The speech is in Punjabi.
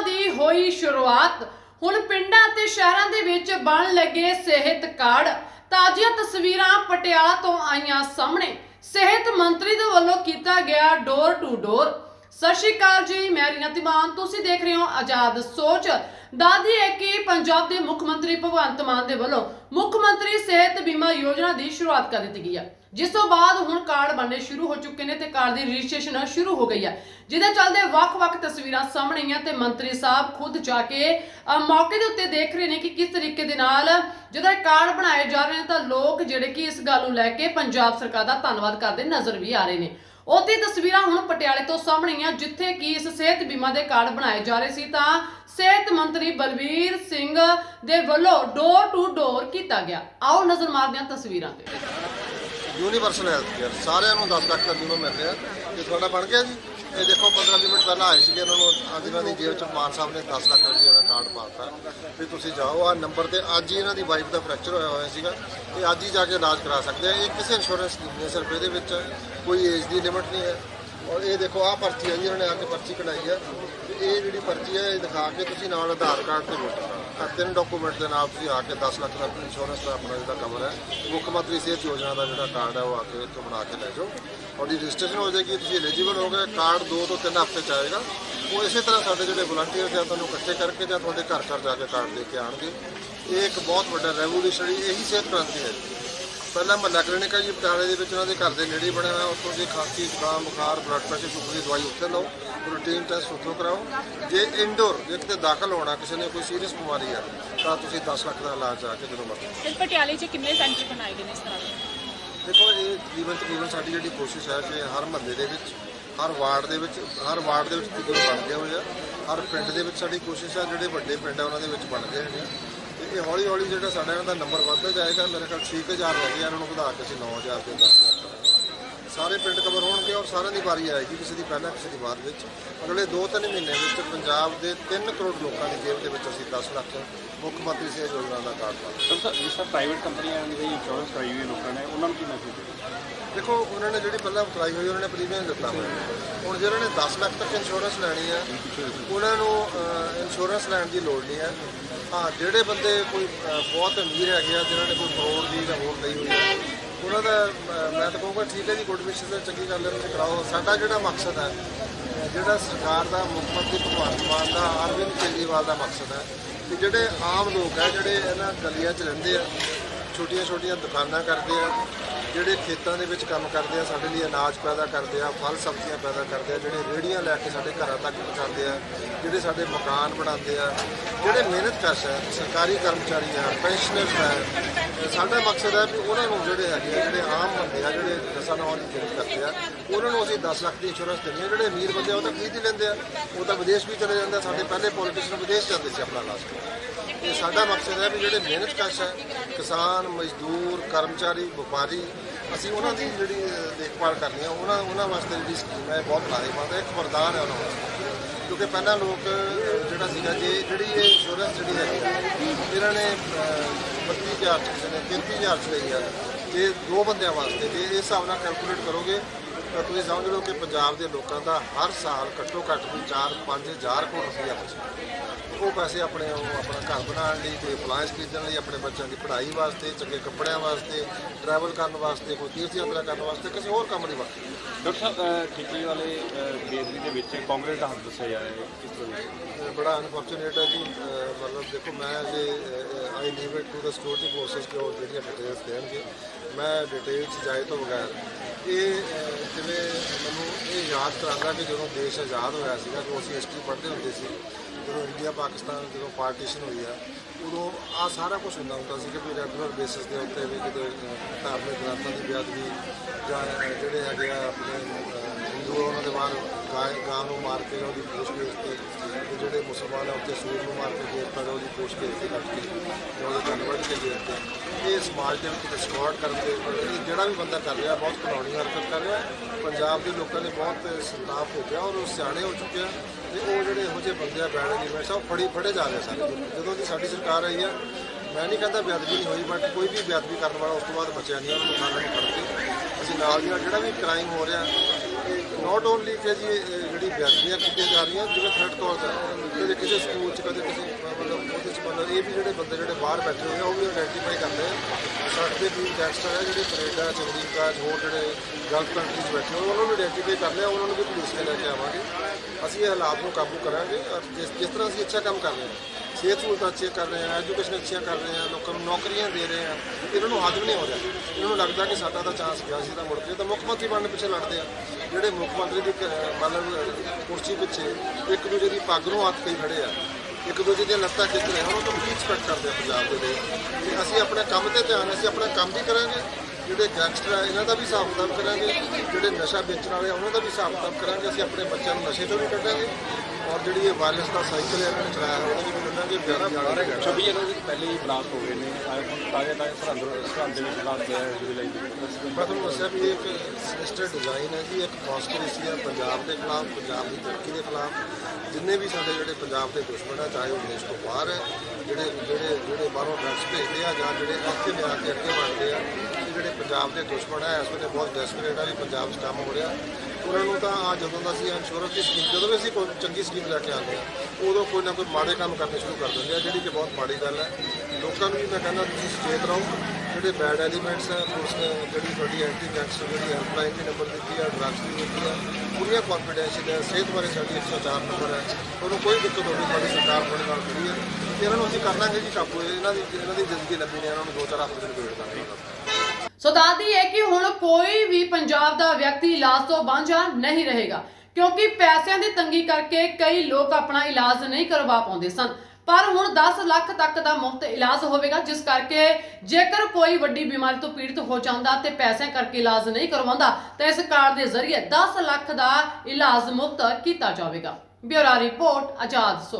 ਸਕੀਮਾਂ ਦੀ ਹੋਈ ਸ਼ੁਰੂਆਤ। ਹੁਣ ਪਿੰਡਾਂ ਅਤੇ ਸ਼ਹਿਰਾਂ ਦੇ ਵਿੱਚ ਬਣ ਲੱਗੇ ਸਿਹਤ ਕਾਰਡ। ਤਾਜ਼ੀਆਂ ਤਸਵੀਰਾਂ ਪਟਿਆਲਾ ਤੋਂ ਆਈਆਂ ਸਾਹਮਣੇ। ਸਿਹਤ ਮੰਤਰੀ ਦੇ ਵੱਲੋਂ ਕੀਤਾ ਗਿਆ ਡੋਰ ਟੂ ਡੋਰ ਸਤਿ ਸ਼੍ਰੀ ਅਕਾਲ ਜੀ, ਮੈਂ ਰੀਨਾ ਤਿਮਾਨ ਤੁਸੀਂ ਦੇਖ ਰਹੇ ਹੋ ਆਜ਼ਾਦ ਸੋਚ। ਦਾਦੀ ਹੈ ਕਿ ਪੰਜਾਬ ਦੇ ਮੁੱਖ ਮੰਤਰੀ ਭਗਵੰਤ ਮਾਨ ਦੇ ਵੱਲੋਂ ਮੁੱਖ ਮੰਤਰੀ ਸਿਹਤ ਬੀਮਾ ਯੋਜਨਾ ਦੀ ਸ਼ੁਰੂਆਤ ਕਰ ਦਿੱਤੀ ਗਈ ਹੈ। ਜਿਸ ਤੋਂ ਬਾਅਦ ਹੁਣ ਕਾਰਡ ਬਣਨੇ ਸ਼ੁਰੂ ਹੋ ਚੁੱਕੇ ਨੇ ਤੇ ਕਾਰਡ ਦੀ ਰਜਿਸਟ੍ਰੇਸ਼ਨ ਸ਼ੁਰੂ ਹੋ ਗਈ ਹੈ। ਜਿਹਦੇ ਚੱਲਦੇ ਵੱਖ-ਵੱਖ ਤਸਵੀਰਾਂ ਸਾਹਮਣੇ ਆਈਆਂ ਤੇ ਮੰਤਰੀ ਸਾਹਿਬ ਖੁਦ ਜਾ ਕੇ ਮੌਕੇ ਦੇ ਉੱਤੇ ਦੇਖ ਰਹੇ ਨੇ ਕਿ ਕਿਸ ਤਰੀਕੇ ਦੇ ਨਾਲ ਜਦੋਂ ਇਹ ਕਾਰਡ ਬਣਾਏ ਜਾ ਰਹੇ ਨੇ ਤਾਂ ਲੋਕ ਜਿਹੜੇ ਕਿ ਇਸ ਗੱਲ ਨੂੰ ਲੈ ਕੇ ਪੰਜਾਬ ਸਰਕਾਰ ਦਾ ਧੰਨਵਾਦ ਕਰਦੇ ਨਜ਼ਰ ਵੀ ਆ ਰਹੇ ਨੇ। ਉਹਦੀ ਤਸਵੀਰਾਂ ਹੁਣ ਪਟਿਆਲੇ ਤੋਂ ਸਾਹਮਣੇ ਆਈਆਂ, ਜਿੱਥੇ ਕਿ ਇਸ ਸਿਹਤ ਬੀਮਾ ਦੇ ਕਾਰਡ ਬਣਾਏ ਜਾ ਰਹੇ ਸੀ, ਤਾਂ ਸਿਹਤ ਮੰਤਰੀ ਬਲਵੀਰ ਸਿੰਘ ਦੇ ਵੱਲੋਂ ਡੋਰ ਟੂ ਡੋਰ ਕੀਤਾ ਗਿਆ। ਆਓ ਨਜ਼ਰ ਮਾਰਦੇ ਹਾਂ ਤਸਵੀਰਾਂ ਤੇ। ਯੂਨੀਵਰਸਲ ਹੈਲਥ ਕੇਅਰ ਸਾਰਿਆਂ ਨੂੰ 10 ਲੱਖ ਦਾ ਬੀਮਾ ਮਿਲ ਰਿਹਾ। ਤੇ ਤੁਹਾਡਾ ਬਣ ਗਿਆ ਜੀ? ਇਹ ਦੇਖੋ 15 ਮਿੰਟ ਪਹਿਲਾਂ ਆਏ ਸੀਗੇ ਇਹਨਾਂ ਨੂੰ, ਅੱਜ ਇਹਨਾਂ ਦੀ ਜੇਬ ਚ ਮਾਨ ਸਾਹਿਬ ਨੇ 10 ਲੱਖ ਰੁਪਏ ਕਾਰਡ ਪਾਤਾ ਵੀ ਤੁਸੀਂ ਜਾਓ ਆ ਨੰਬਰ ਤੇ ਅੱਜ ਹੀ ਇਹਨਾਂ ਦੀ ਵਾਈਫ ਦਾ ਫ੍ਰੈਕਚਰ ਹੋਇਆ ਹੋਇਆ ਸੀਗਾ ਤੇ ਅੱਜ ਹੀ ਜਾ ਕੇ ਇਲਾਜ ਕਰਾ ਸਕਦੇ ਆ। ਇਹ ਕਿਸੇ ਇੰਸ਼ੋਰੈਂਸ ਸਕੀਮ ਨਹੀਂ ਹੈ ਸਿਰਫ ਇਹਦੇ ਵਿੱਚ ਕੋਈ ਏਜ ਦੀ ਲਿਮਿਟ ਨਹੀਂ ਹੈ। ਔਰ ਇਹ ਦੇਖੋ ਆ ਪਰਚੀ ਹੈ ਜੀ ਇਹਨਾਂ ਨੇ ਆ ਕੇ ਪਰਚੀ ਕਢਾਈ ਹੈ ਤੇ ਇਹ ਜਿਹੜੀ ਪਰਚੀ ਹੈ ਇਹ ਦਿਖਾ ਕੇ ਤੁਸੀਂ ਨਾਲ ਆਧਾਰ ਕਾਰਡ ਤੇ ਵੋਟਰ ਕਾਰਡ ਤਿੰਨ ਡਾਕੂਮੈਂਟ ਦੇ ਨਾਲ ਤੁਸੀਂ ਆ ਕੇ 10 ਲੱਖ ਦਾ ਇੰਸ਼ੋਰੈਂਸ ਦਾ ਆਪਣਾ ਜਿਹੜਾ ਕਵਰ ਹੈ, ਮੁੱਖ ਮੰਤਰੀ ਸਿਹਤ ਯੋਜਨਾ ਦਾ ਜਿਹੜਾ ਕਾਰਡ ਹੈ, ਉਹ ਆ ਕੇ ਇੱਥੋਂ ਬਣਾ ਕੇ ਲੈ ਜਾਓ। ਔਰ ਰਜਿਸਟ੍ਰੇਸ਼ਨ ਹੋ ਜਾਏਗੀ, ਤੁਸੀਂ ਐਲੀਜੀਬਲ ਹੋ ਗਏ ਕਾਰਡ 2 ਤੋਂ 3 ਹਫ਼ਤੇ ਚ ਆਏਗਾ। ਉਹ ਇਸੇ ਤਰ੍ਹਾਂ ਸਾਡੇ ਜਿਹੜੇ ਵਲੰਟੀਅਰ ਜਾਂ ਤੁਹਾਨੂੰ ਇਕੱਠੇ ਕਰਕੇ ਜਾਂ ਤੁਹਾਡੇ ਘਰ ਘਰ ਜਾ ਕੇ ਕਾਰਡ ਦੇ ਕੇ ਆਣਗੇ ਇਹ ਇੱਕ ਬਹੁਤ ਵੱਡਾ ਰੈਵੋਲੂਸ਼ਨਰੀ ਇਹੀ ਸਿਹਤ ਕ੍ਰਾਂਤੀ ਹੈ। ਪਹਿਲਾਂ ਮਹੱਲਾ ਕਲੀਨਿਕ ਹੈ ਜੀ ਪਟਿਆਲੇ ਦੇ ਵਿੱਚ ਉਹਨਾਂ ਦੇ ਘਰ ਦੇ ਨੇੜੇ ਬਣਿਆ ਹੋਇਆ ਉੱਥੋਂ ਦੀ ਖਾਂਸੀ ਜ਼ੁਕਾਮ ਬੁਖਾਰ ਬਲੱਡ ਪ੍ਰੈਸ਼ਰ ਸ਼ੂਗਰ ਦੀ ਦਵਾਈ ਉੱਥੇ ਲਓ ਰੂਟੀਨ ਟੈਸਟ ਉੱਥੋਂ ਕਰਾਓ। ਜੇ ਇੰਡੋਰ ਜੇ ਕਿਤੇ ਦਾਖਲ ਹੋਣਾ ਕਿਸੇ ਨੇ ਕੋਈ ਸੀਰੀਅਸ ਬਿਮਾਰੀ ਹੈ ਤਾਂ ਤੁਸੀਂ 10 ਲੱਖ ਦਾ ਇਲਾਜ ਜਾ ਕੇ ਜਦੋਂ ਮਰਜ਼ੀ ਤੇ ਪਟਿਆਲੇ 'ਚ ਕਿੰਨੇ ਸੈਂਟਰ ਬਣਾਏ ਗਏ ਨੇ ਇਸ ਤਰ੍ਹਾਂ ਦੇ? ਦੇਖੋ ਇਹ ਤਕਰੀਬਨ ਤਕਰੀਬਨ ਸਾਡੀ ਜਿਹੜੀ ਕੋਸ਼ਿਸ਼ ਹੈ ਕਿ ਹਰ ਮਹੱਲੇ ਦੇ ਵਿੱਚ ਹਰ ਵਾਰਡ ਦੇ ਵਿੱਚ, ਹਰ ਵਾਰਡ ਦੇ ਵਿੱਚ ਤਕਰੀਬਨ ਬਣ ਗਏ ਹੋਏ ਆ ਹਰ ਪਿੰਡ ਦੇ ਵਿੱਚ ਸਾਡੀ ਕੋਸ਼ਿਸ਼ ਆ, ਜਿਹੜੇ ਵੱਡੇ ਪਿੰਡ ਆ, ਉਹਨਾਂ ਦੇ ਵਿੱਚ ਬਣ ਗਏ ਨੇ। ਤੇ ਇਹ ਹੌਲੀ ਹੌਲੀ ਜਿਹੜਾ ਸਾਡਾ ਇਹਨਾਂ ਦਾ ਨੰਬਰ ਵੱਧਦਾ ਜਾਏਗਾ, ਮੇਰੇ ਖਿਆਲ 6000 ਰਹਿ ਗਿਆ ਇਹਨਾਂ ਨੂੰ ਵਧਾ ਕੇ ਅਸੀਂ 9000 ਤੇ 10000 ਕਰਾਂਗੇ ਸਾਰੇ ਪਿੰਡ ਕਵਰ ਹੋਣਗੇ ਔਰ ਸਾਰਿਆਂ ਦੀ ਵਾਰੀ ਆਏਗੀ ਕਿਸੇ ਦੀ ਪਹਿਲਾਂ, ਕਿਸੇ ਦੀ ਬਾਅਦ ਵਿੱਚ। ਅਗਲੇ 2-3 ਮਹੀਨੇ ਵਿੱਚ ਪੰਜਾਬ ਦੇ 3 ਕਰੋੜ ਲੋਕਾਂ ਦੀ ਜੇਬ ਦੇ ਵਿੱਚ ਅਸੀਂ 10 ਲੱਖ ਮੁੱਖ ਮੰਤਰੀ ਸਿਹਤ ਯੋਜਨਾ ਦਾ ਕਾਰਡ ਪਾਵਾਂਗੇ ਸਰ, ਜਿਸ ਤਰ੍ਹਾਂ ਪ੍ਰਾਈਵੇਟ ਕੰਪਨੀਆਂ ਦੀ ਇੰਸ਼ੋਰੈਂਸ ਕਰਾਈ ਹੋਈ ਲੋਕਾਂ ਨੇ, ਉਹਨਾਂ ਨੂੰ ਕੀ ਮੈਸੇਜ ਦੇਣਾ? ਦੇਖੋ, ਉਹਨਾਂ ਨੇ ਜਿਹੜੀ ਪਹਿਲਾਂ ਕਰਾਈ ਹੋਈ, ਉਹਨਾਂ ਨੇ ਪ੍ਰੀਮੀਅਮ ਦਿੱਤਾ ਹੋਇਆ। ਹੁਣ ਜਿਹਨਾਂ ਨੇ 10 ਲੱਖ ਤੱਕ ਇੰਸ਼ੋਰੈਂਸ ਲੈਣੀ ਹੈ ਉਹਨਾਂ ਨੂੰ ਇੰਸ਼ੋਰੈਂਸ ਲੈਣ ਦੀ ਲੋੜ ਨਹੀਂ ਹੈ ਹਾਂ, ਜਿਹੜੇ ਬੰਦੇ ਕੋਈ ਬਹੁਤ ਅਮੀਰ ਹੈਗੇ ਆ ਜਿਨ੍ਹਾਂ ਨੇ ਕੋਈ ਕਰੋੜ ਦੀ ਜਾਂ ਹੋਰ ਲਈ ਹੋਈ ਹੈ ਉਹਨਾਂ ਦਾ ਮੈਂ ਤਾਂ ਕਹੂੰਗਾ ਠੀਕ ਹੈ ਜੀ ਗੁੱਡ ਵਿਸ਼ੇਸ ਹੈ ਚੰਗੀ ਗੱਲ ਹੈ, ਤੁਸੀਂ ਕਰਾਓ। ਸਾਡਾ ਜਿਹੜਾ ਮਕਸਦ ਹੈ, ਜਿਹੜਾ ਸਰਕਾਰ ਦਾ, ਮੁੱਖ ਮੰਤਰੀ ਭਗਵੰਤ ਮਾਨ ਦਾ, ਅਰਵਿੰਦ ਕੇਜਰੀਵਾਲ ਦਾ ਮਕਸਦ ਹੈ, ਕਿ ਜਿਹੜੇ ਆਮ ਲੋਕ ਹੈ ਜਿਹੜੇ ਇਹਨਾਂ ਗਲੀਆਂ 'ਚ ਰਹਿੰਦੇ ਆ ਛੋਟੀਆਂ ਛੋਟੀਆਂ ਦੁਕਾਨਾਂ ਕਰਦੇ ਆ ਜਿਹੜੇ ਖੇਤਾਂ ਦੇ ਵਿੱਚ ਕੰਮ ਕਰਦੇ ਆ, ਸਾਡੇ ਲਈ ਅਨਾਜ ਪੈਦਾ ਕਰਦੇ ਆ, ਫਲ ਸਬਜ਼ੀਆਂ ਪੈਦਾ ਕਰਦੇ ਆ, ਜਿਹੜੇ ਰੇੜੀਆਂ ਲੈ ਕੇ ਸਾਡੇ ਘਰਾਂ ਤੱਕ ਪਹੁੰਚਾਉਂਦੇ ਆ, ਜਿਹੜੇ ਸਾਡੇ ਮਕਾਨ ਬਣਾਉਂਦੇ ਆ, ਜਿਹੜੇ ਮਿਹਨਤ ਕਰ ਹੈ ਸਰਕਾਰੀ ਕਰਮਚਾਰੀ ਆ ਪੈਨਸ਼ਨਰਸ ਹੈ ਸਾਡਾ ਮਕਸਦ ਹੈ ਵੀ ਉਹਨਾਂ ਨੂੰ ਜਿਹੜੇ ਹੈਗੇ ਆ, ਜਿਹੜੇ ਆਮ ਬੰਦੇ ਆ, ਜਿਹੜੇ ਦਸਾਂ ਨੌਂ ਦੀ ਖੇਤ ਕਰਦੇ ਆ, ਉਹਨਾਂ ਨੂੰ ਅਸੀਂ 10 ਲੱਖ ਦੀ ਇੰਸ਼ੋਰੈਂਸ ਦਿੰਦੇ ਆ, ਜਿਹੜੇ ਅਮੀਰ ਬੰਦੇ ਆ, ਉਹ ਤਾਂ ਖਰੀਦ ਹੀ ਲੈਂਦੇ ਆ, ਉਹ ਤਾਂ ਵਿਦੇਸ਼ ਵੀ ਚਲੇ ਜਾਂਦੇ ਸਾਡੇ ਪਹਿਲੇ ਪੋਲੀਟੀਸ਼ੀਅਨ ਵਿਦੇਸ਼ ਜਾਂਦੇ ਸੀ ਆਪਣਾ ਲਾਸਟ ਕਰਾਉਣ ਇਹ ਸਾਡਾ ਮਕਸਦ ਹੈ ਵੀ ਜਿਹੜੇ ਮਿਹਨਤ ਕਸ਼ ਹੈ ਕਿਸਾਨ ਮਜ਼ਦੂਰ ਕਰਮਚਾਰੀ ਵਪਾਰੀ ਅਸੀਂ ਉਹਨਾਂ ਦੀ ਜਿਹੜੀ ਦੇਖਭਾਲ ਕਰਨੀ ਹੈ ਉਹਨਾਂ ਉਹਨਾਂ ਵਾਸਤੇ ਜਿਹੜੀ ਸਕੀਮ ਹੈ ਬਹੁਤ ਲਾਹੇਵੰਦ ਹੈ ਇੱਕ ਵਰਦਾਨ ਹੈ ਉਹਨਾਂ ਵਾਸਤੇ। ਕਿਉਂਕਿ ਪਹਿਲਾਂ ਲੋਕ ਜਿਹੜਾ ਸੀਗਾ ਜੇ ਜਿਹੜੀ ਇਹ ਇੰਸ਼ੋਰੈਂਸ ਜਿਹੜੀ ਹੈਗੀ ਇਹਨਾਂ ਨੇ ਅਹ, 32000 ਚ ਕਿਸੇ ਨੇ 33000 ਚ ਲਈ ਆ। ਤੇ ਦੋ ਬੰਦਿਆਂ ਵਾਸਤੇ ਜੇ ਇਸ ਹਿਸਾਬ ਨਾਲ ਕੈਲਕੂਲੇਟ ਕਰੋਗੇ ਤਾਂ ਤੁਸੀਂ ਸਮਝ ਲਓ ਕਿ ਪੰਜਾਬ ਦੇ ਲੋਕਾਂ ਦਾ ਹਰ ਸਾਲ ਘੱਟੋ ਘੱਟ ਵੀ 4-5000 ਕਰੋੜ ਰੁਪਈਆ ਬਚਦਾ ਉਹ ਪੈਸੇ ਆਪਣੇ ਉਹ ਆਪਣਾ ਘਰ ਬਣਾਉਣ ਲਈ ਕੋਈ ਅਪਲਾਇੰਸ ਖਰੀਦਣ ਲਈ ਆਪਣੇ ਬੱਚਿਆਂ ਦੀ ਪੜ੍ਹਾਈ ਵਾਸਤੇ ਚੰਗੇ ਕੱਪੜਿਆਂ ਵਾਸਤੇ ਟਰੈਵਲ ਕਰਨ ਵਾਸਤੇ ਕੋਈ ਤੀਰਥ ਯਾਤਰਾ ਕਰਨ ਵਾਸਤੇ ਕਿਸੇ ਹੋਰ ਕੰਮ ਨਹੀਂ ਵਰਤਦੇ ਡਾਕਟਰ ਸਾਹਿਬ ਠੇਕੇ ਵਾਲੇ ਬੇਦਰੀ ਦੇ ਵਿੱਚ ਕਾਂਗਰਸ ਦਾ ਹੱਥ ਦੱਸਿਆ ਜਾ ਰਿਹਾ ਹੈ ਕਿਸ ਤਰ੍ਹਾਂ ਬੜਾ ਅਨਫੋਰਚੂਨੇਟ ਹੈ ਜੀ। ਮਤਲਬ ਦੇਖੋ ਮੈਂ ਜੇ I leave it to the security forces ਕਿ ਉਹ ਜਿਹੜੀਆਂ ਡਿਟੇਲਸ ਦੇਣਗੇ ਮੈਂ ਡਿਟੇਲਸ ਜਾਏ ਤੋਂ ਬਗੈਰ। ਇਹ ਅਹ, ਮੈਨੂੰ ਇਹ ਯਾਦ ਕਰਾਉਂਦਾ ਕਿ ਜਦੋਂ ਦੇਸ਼ ਆਜ਼ਾਦ ਹੋਇਆ ਸੀਗਾ ਜਦੋਂ ਅਸੀਂ ਹਿਸਟਰੀ ਪੜ੍ਹਦੇ ਹੁੰਦੇ ਸੀ ਜਦੋਂ ਇੰਡੀਆ ਪਾਕਿਸਤਾਨ ਜਦੋਂ ਪਾਰਟੀਸ਼ਨ ਹੋਈ ਆ ਉਦੋਂ ਆ ਸਾਰਾ ਕੁਝ ਹੁੰਦਾ ਹੁੰਦਾ ਸੀ ਕਿ ਵੀ ਰੈਗੂਲਰ ਬੇਸਿਸ ਦੇ ਉੱਤੇ ਵੀ ਕਿਤੇ ਅਹ, ਧਾਰਮਿਕ ਗ੍ਰੰਥਾਂ ਦੀ ਬੇਅਦਬੀ ਜਾਂ ਜਿਹੜੇ ਹੈਗੇ ਆ ਆਪਣੇ ਹਿੰਦੂ ਉਹਨਾਂ ਦੇ ਬਾਹਰ ਗਾਂ ਗਾਂ ਨੂੰ ਮਾਰ ਕੇ ਉਹਦੀ ਪੂਛ ਕੇ ਤੇ ਜਿਹੜੇ ਮੁਸਲਮਾਨ ਆ ਉੱਤੇ ਸੂਰ ਨੂੰ ਮਾਰ ਕੇ ਗੇਰਤਾ ਉਹਦੀ ਪੂਛ ਕੇ ਤੇ ਕੱਟ ਕੇ ਤੇ ਉਹਦੇ ਕੰਨ ਵੱਢ ਕੇ ਗੇਰਤੇ ਇਹ ਸਮਾਜ ਦੇ ਵਿੱਚ ਡਿਸਕਾਰਡ ਕਰਨ ਦੇ ਜਿਹੜਾ ਵੀ ਬੰਦਾ ਕਰ ਰਿਹਾ ਬਹੁਤ ਕਾਨੂੰਨੀ ਹਰਕਤ ਕਰ ਰਿਹਾ। ਪੰਜਾਬ ਦੇ ਲੋਕਾਂ ਨੇ ਬਹੁਤ ਸੰਤਾਪ ਹੋ ਗਿਆ ਔਰ ਉਹ ਸਿਆਣੇ ਹੋ ਚੁੱਕੇ ਆ। ਤੇ ਉਹ ਜਿਹੜੇ ਇਹੋ ਜਿਹੇ ਬੰਦੇ ਆ ਬੈਡ ਜਿਵੇਂ ਸਭ ਫੜੀ ਫੜੇ ਜਾ ਰਹੇ ਸਾਰੇ ਜਦੋਂ ਦੀ ਸਾਡੀ ਸਰਕਾਰ ਆਈ ਆ, ਮੈਂ ਨਹੀਂ ਕਹਿੰਦਾ ਬੇਅਦਬੀ ਨਹੀਂ ਹੋਈ ਬਟ ਕੋਈ ਵੀ ਬੇਅਦਬੀ ਕਰਨ ਵਾਲਾ ਉਸ ਤੋਂ ਬਾਅਦ ਬਚਿਆ ਨਹੀਂ, ਉਹਨੂੰ ਨਾਲ ਨਹੀਂ ਫੜ ਕੇ ਅਸੀਂ ਨਾਲ ਦੀ ਨਾਲ ਜਿਹੜਾ ਵੀ ਕ੍ਰਾਈਮ ਹੋ ਰਿਹਾ ਇਹ ਨਾਟ ਓਨਲੀ ਕਿ ਜੀ ਜਿਹੜੀ ਬੇਅਦਬੀਆਂ ਕੀਤੀਆਂ ਜਾ ਰਹੀਆਂ, ਜਿਵੇਂ ਥਰਡ ਕਾਲਸ ਹੈ ਕਦੇ ਕਿਸੇ ਸਕੂਲ 'ਚ, ਕਦੇ ਕਿਸੇ, ਮਤਲਬ ਉਹਦੇ 'ਚ ਮਤਲਬ ਇਹ ਵੀ ਜਿਹੜੇ ਬੰਦੇ ਜਿਹੜੇ ਬਾਹਰ ਬੈਠੇ ਹੋਏ ਆ, ਉਹ ਵੀ ਆਇਡੈਂਟੀਫਾਈ ਕਰਦੇ ਆ। ਸਾਡੇ ਦੇ ਵੀ ਗੈਂਗਸਟਰ ਹੈ ਜਿਹੜੇ ਕੈਨੇਡਾ ਚ ਅਮਰੀਕਾ 'ਚ ਹੋਰ ਜਿਹੜੇ ਗਲਤ ਕੰਟਰੀ 'ਚ ਬੈਠੇ ਹੋਏ, ਉਹਨਾਂ ਨੂੰ ਆਇਡੈਂਟੀਫਾਈ ਕਰ ਲਿਆ, ਉਹਨਾਂ ਨੂੰ ਵੀ ਪੁਲਿਸ ਦੇ ਲੈ ਕੇ ਆਵਾਂਗੇ। ਅਸੀਂ ਇਹ ਹਾਲਾਤ ਨੂੰ ਕਾਬੂ ਕਰਾਂਗੇ ਔਰ ਜਿਸ ਜਿਸ ਤਰ੍ਹਾਂ ਅਸੀਂ ਅੱਛਾ ਕੰਮ ਕਰ ਰਹੇ ਹਾਂ, ਸਿਹਤ ਸਹੂਲਤਾਂ ਅੱਛੀਆਂ ਕਰ ਰਹੇ ਹਾਂ ਐਜੂਕੇਸ਼ਨ ਅੱਛੀਆਂ ਕਰ ਰਹੇ ਹਾਂ, ਲੋਕਾਂ ਨੂੰ ਨੌਕਰੀਆਂ ਦੇ ਰਹੇ ਹਾਂ, ਇਹਨਾਂ ਨੂੰ ਹੱਦ ਨਹੀਂ ਹੋ ਰਿਹਾ। ਇਹਨਾਂ ਨੂੰ ਲੱਗਦਾ ਕਿ ਸਾਡਾ ਤਾਂ ਚਾਂਸ ਗਿਆ ਸੀ ਤਾਂ ਮੁੜ ਕੇ ਤਾਂ ਮੁੱਖ ਮੰਤਰੀ ਬਣਨ ਪਿੱਛੇ ਲੜਦੇ ਆ। ਜਿਹੜੇ ਮੁੱਖ ਮੰਤਰੀ ਦੀ ਕ- ਮਤਲਬ ਕੁਰਸੀ ਪਿੱਛੇ ਇੱਕ ਦੂਜੇ ਦੀ ਪੱਗ ਨੂੰ ਹੱਥ ਕਈ ਖੜੇ ਆ। ਇੱਕ ਦੂਜੇ ਦੀਆਂ ਲੱਤਾਂ ਖਿੱਚ ਰਹੇ ਆ, ਉਹਨਾਂ ਤੋਂ ਕੀ ਐਕਸਪੈਕਟ ਕਰਦੇ ਆ ਪੰਜਾਬ ਦੇ ਲੋਕ ਤੇ ਅਸੀਂ ਆਪਣੇ ਕੰਮ ਤੇ ਧਿਆਨ, ਅਸੀਂ ਆਪਣਾ ਕੰਮ ਵੀ ਕਰਾਂਗੇ ਜਿਹੜੇ ਗੈਂਗਸਟਰ ਆ ਇਹਨਾਂ ਦਾ ਵੀ ਹਿਸਾਬ ਕਿਤਾਬ ਕਰਾਂਗੇ। ਜਿਹੜੇ ਨਸ਼ਾ ਵੇਚਣ ਵਾਲੇ ਆ ਉਹਨਾਂ ਦਾ ਵੀ ਹਿਸਾਬ ਕਿਤਾਬ ਕਰਾਂਗੇ। ਅਸੀਂ ਆਪਣੇ ਬੱਚਿਆਂ ਨੂੰ ਨਸ਼ੇ ਤੋਂ ਵੀ ਕੱਢਾਂਗੇ। ਔਰ ਜਿਹੜੀ ਇਹ ਵਾਇਰਲੈਸ ਦਾ ਸਾਈਕਲ ਹੈ ਇਹਨਾਂ ਨੇ ਚਲਾਇਆ ਹੋਇਆ ਉਹਦੇ ਵੀ ਕੱਢਾਂਗੇ। ਬਿਆਨ ਜਾਣਾ 26 ਜਨਵਰੀ ਤੋਂ ਪਹਿਲੇ ਹੀ ਬਲਾਸਟ ਹੋ ਗਏ ਨੇ। ਤਾਜ਼ਾ ਤਾਜ਼ਾ ਸਰਹੰਦ ਸਰਹੰਦ ਦੇ ਵਿੱਚ ਬਲਾਸਟ ਹੋਇਆ ਜੁਲਾਈ ਦੇ। ਮੈਂ ਤੁਹਾਨੂੰ ਦੱਸਿਆ ਵੀ ਇਹ ਇੱਕ ਸਿਸਟਰ ਡਿਜ਼ਾਈਨ ਹੈ ਜੀ ਇੱਕ ਕਨਸਪੀਰੇਸੀ ਹੈ ਪੰਜਾਬ ਦੇ ਖਿਲਾਫ ਪੰਜਾਬ ਦੀ ਤਰੱਕੀ ਦੇ ਖਿਲਾਫ। ਜਿੰਨੇ ਵੀ ਸਾਡੇ ਜਿਹੜੇ ਪੰਜਾਬ ਦੇ ਦੁਸ਼ਮਣ ਹੈ ਚਾਹੇ ਉਹ ਦੇਸ਼ ਤੋਂ ਬਾਹਰ ਹੈ ਜਿਹੜੇ ਜਿਹੜੇ ਜਿਹੜੇ ਬਾਹਰੋਂ ਡਰੱਗਸ ਭੇਜਦੇ ਆ ਜਾਂ ਜਿਹੜੇ ਇੱਥੇ ਲਿਆ ਕੇ ਅੱਗੇ ਵਧਦੇ ਆ ਜਿਹੜੇ ਪੰਜਾਬ ਦੇ ਦੁਸ਼ਮਣ ਹੈ, ਇਸ ਵੇਲੇ ਬਹੁਤ ਡੈਸਪਰੇਟ ਆ ਵੀ ਪੰਜਾਬ 'ਚ ਕੰਮ ਹੋ ਰਿਹਾ। ਉਹਨਾਂ ਨੂੰ ਤਾਂ ਆ ਜਦੋਂ ਦਾ ਅਸੀਂ ਇੰਸ਼ੋਰੈਂਸ ਦੀ ਸਕੀਮ ਜਦੋਂ ਵੀ ਅਸੀਂ ਕੋਈ ਚੰਗੀ ਸਕੀਮ ਲੈ ਕੇ ਆਉਂਦੇ ਆ ਉਦੋਂ ਕੋਈ ਨਾ ਕੋਈ ਮਾੜੇ ਕੰਮ ਕਰਨੇ ਸ਼ੁਰੂ ਕਰ ਦਿੰਦੇ ਆ, ਜਿਹੜੀ ਕਿ ਬਹੁਤ ਮਾੜੀ ਗੱਲ ਹੈ। ਲੋਕਾਂ ਨੂੰ ਵੀ ਮੈਂ ਕਹਿੰਦਾ ਤੁਸੀਂ ਸਚੇਤ ਰਹੋ, ਜਿਹੜੇ ਬੈਡ ਐਲੀਮੈਂਟਸ ਹੈ, ਪੁਲਿਸ ਨੇ ਜਿਹੜੀ ਤੁਹਾਡੀ ਐਂਟੀ ਗੈਂਗਸਟਰ ਜਿਹੜੀ ਹੈਲਪਲਾਈਨ ਦੀ ਨੰਬਰ ਦਿੱਤੀ ਹੈ ਡਰੱਗਸ ਦੀ ਦਿੱਤੀ ਹੈ ਪੂਰੀਆਂ ਕੰਫੀਡੈਂਸ਼ੀਅਲ ਹੈ, ਸਿਹਤ ਬਾਰੇ ਸਾਡੀ 104 ਨੰਬਰ ਹੈ। ਉਹਨੂੰ ਕੋਈ ਦਿੱਕਤ ਹੋਵੇ ਸਾਡੀ ਸਰਕਾਰ ਤੁਹਾਡੇ ਨਾਲ ਖੜੀ ਹੈ। ਤੇ ਇਹਨਾਂ ਨੂੰ ਅਸੀਂ ਕਰ ਲਾਂਗੇ ਜੀ, ਕਾਬੂ ਇਹਨਾਂ ਦੀ ਇਹਨਾਂ ਦੀ ਜ਼ਿੰਦਗੀ ਲੰਬੀ ਨੇ, ਇਹਨਾਂ ਨੂੰ ਦੋ ਚਾਰ ਹਫ਼ਤੇ ਦੇ ਨਿਬੇੜ ਦਾਂਗੇ ਸੋ ਦੱਸਦੀ ਹੈ ਕਿ ਹੁਣ ਕੋਈ ਵੀ ਪੰਜਾਬ ਦਾ ਵਿਅਕਤੀ ਇਲਾਜ ਤੋਂ ਵਾਂਝਾ ਨਹੀਂ ਰਹੇਗਾ, ਕਿਉਂਕਿ ਪੈਸਿਆਂ ਦੀ ਤੰਗੀ ਕਰਕੇ ਕਈ ਲੋਕ ਆਪਣਾ ਇਲਾਜ ਨਹੀਂ ਕਰਵਾ ਪਾਉਂਦੇ ਸਨ। ਪਰ ਹੁਣ 10 ਲੱਖ ਤੱਕ ਦਾ ਮੁਫਤ ਇਲਾਜ ਹੋਵੇਗਾ, ਜਿਸ ਕਰਕੇ ਜੇਕਰ ਕੋਈ ਵੱਡੀ ਬਿਮਾਰੀ ਤੋਂ ਪੀੜਤ ਹੋ ਜਾਂਦਾ ਤੇ ਪੈਸਿਆਂ ਕਰਕੇ ਇਲਾਜ ਨਹੀਂ ਕਰਵਾਉਂਦਾ, ਤਾਂ ਇਸ ਕਾਰਡ ਦੇ ਜ਼ਰੀਏ 10 ਲੱਖ ਦਾ ਇਲਾਜ ਮੁਫਤ ਕੀਤਾ ਜਾਵੇਗਾ। ਬਿਊਰੋ ਰਿਪੋਰਟ ਆਜ਼ਾਦ ਸੋ